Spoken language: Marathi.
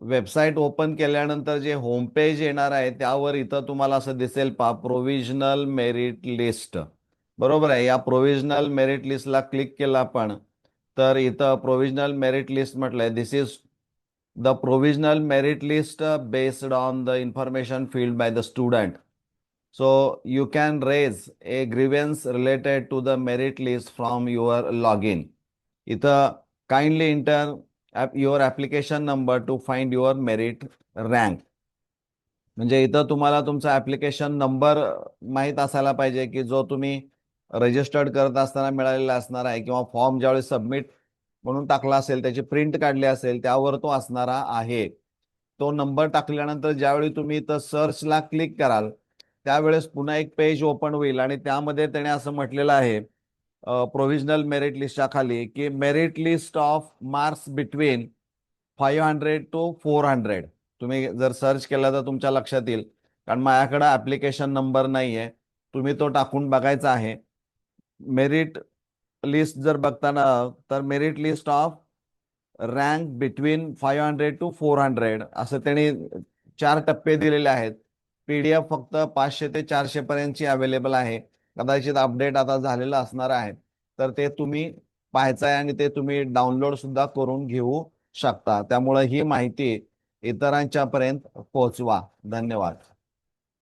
वेबसाईट ओपन केल्यानंतर जे होम पेज येणार आहे त्यावर इथं तुम्हाला असं दिसेल पा प्रोविजनल मेरिट लिस्ट बरोबर आहे? या प्रोविजनल मेरिट लिस्टला क्लिक केला आपण तर इथं प्रोविजनल मेरिट लिस्ट म्हटलंय. This is the provisional merit list based on the information filled by the student so you can raise a grievance related to the merit list from your log in इथं kindly enter your application number to find your merit rank म्हणजे इथं तुम्हाला तुमचा ऍप्लिकेशन नंबर माहीत असायला पाहिजे की जो तुम्ही रजिस्टर्ड करत असताना मिळालेला असणार आहे किंवा फॉर्म ज्यावेळी सबमिट म्हणून टाकला असेल त्याची प्रिंट काढली असेल त्यावर तो असणारा आहे. तो नंबर टाकल्यानंतर ज्यावेळी तुम्ही इथं सर्चला क्लिक कराल त्यावेळेस पुन्हा एक पेज ओपन होईल आणि त्यामध्ये त्याने असं म्हटलेलं आहे प्रोव्हिजनल मेरिट लिस्टच्या खाली की merit list of marks between five hundred to four hundred तुम्ही जर सर्च केलं तर तुमच्या लक्षात येईल. कारण माझ्याकडं ॲप्लिकेशन नंबर नाही आहे तुम्ही तो टाकून बघायचा आहे. मेरिट लिस्ट जर बघताना तर merit list of rank between five hundred to four hundred असं त्यांनी चार टप्पे दिलेले आहेत. पी डी एफ फक्त पाचशे ते चारशेपर्यंतची अवेलेबल आहे. कदाचित अपडेट आता झालेलं असणार आहे. तर ते तुम्ही पाहायचं आहे आणि ते तुम्ही डाउनलोड सुद्धा करून घेऊ शकता. त्यामुळे ही माहिती इतरांच्या पर्यंत पोहोचवा. धन्यवाद.